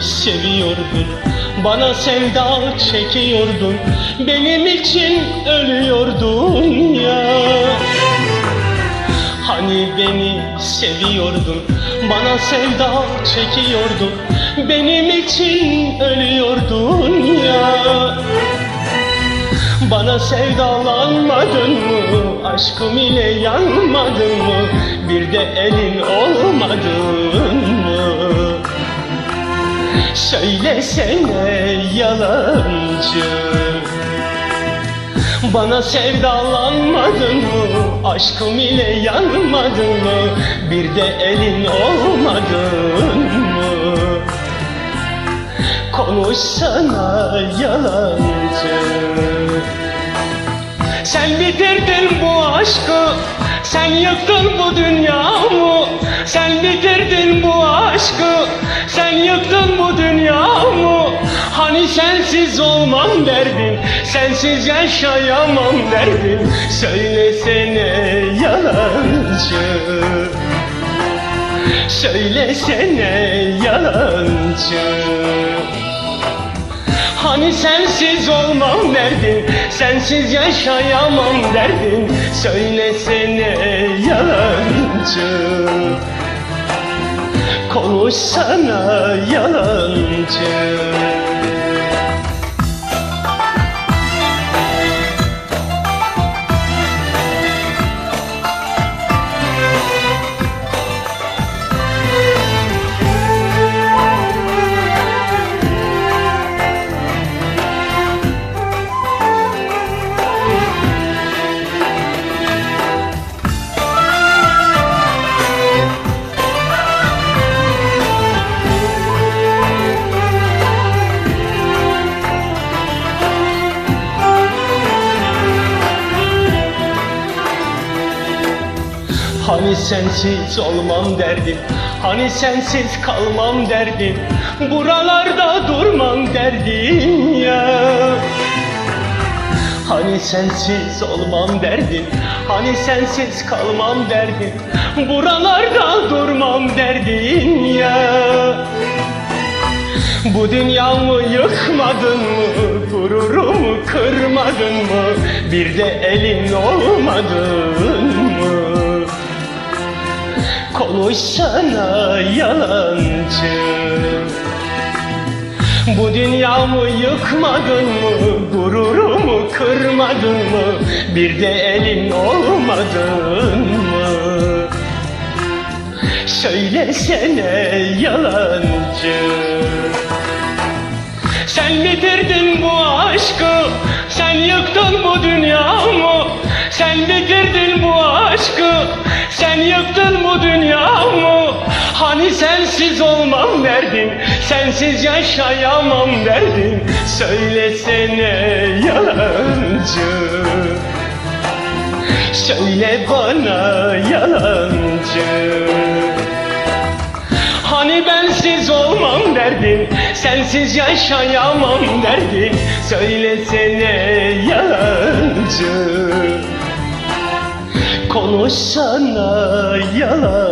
seviyordun Bana sevda çekiyordun Benim için ölüyordun ya Hani beni seviyordun Bana sevda çekiyordun Benim için ölüyordun ya bana sevdalanmadın mı? Aşkım ile yanmadın mı? Bir de elin olmadın? Söylesene yalancı Bana sevdalanmadın mı? Aşkım ile yanmadın mı? Bir de elin olmadın mı? Konuşsana yalancı Sen bitirdin bu aşkı Sen yıktın bu dünyamı Sen bitirdin bu aşkı yıktın bu dünyamı. Hani sensiz olmam derdin Sensiz yaşayamam derdin. Söylesene yalancı. Söylesene yalancı. Hani sensiz olmam derdin Sensiz yaşayamam derdin. Söylesene yalancı Konuşsana yalancı Hani sensiz olmam derdin Hani sensiz kalmam derdin Buralarda durmam derdin ya Hani sensiz olmam derdin Hani sensiz kalmam derdin Buralarda durmam derdin ya bu dünyamı yıkmadın mı? Gururumu kırmadın mı? Bir de elin olmadın? Konuşsana yalancı Bu dünyamı yıkmadın mı? Gururumu kırmadın mı? Bir de elin olmadın mı? Söylesene yalancı Sen bitirdin bu aşkı Sen yıktın bu dünyamı Sen bitirdin bu aşkı Sen yıktın bu dünyamı. Hani sensiz olmam derdin Sensiz yaşayamam derdin Söylesene yalancı. Söyle bana yalancı. Hani bensiz olmam derdin Sensiz yaşayamam derdin Söylesene yalancı Konuşsana yalancı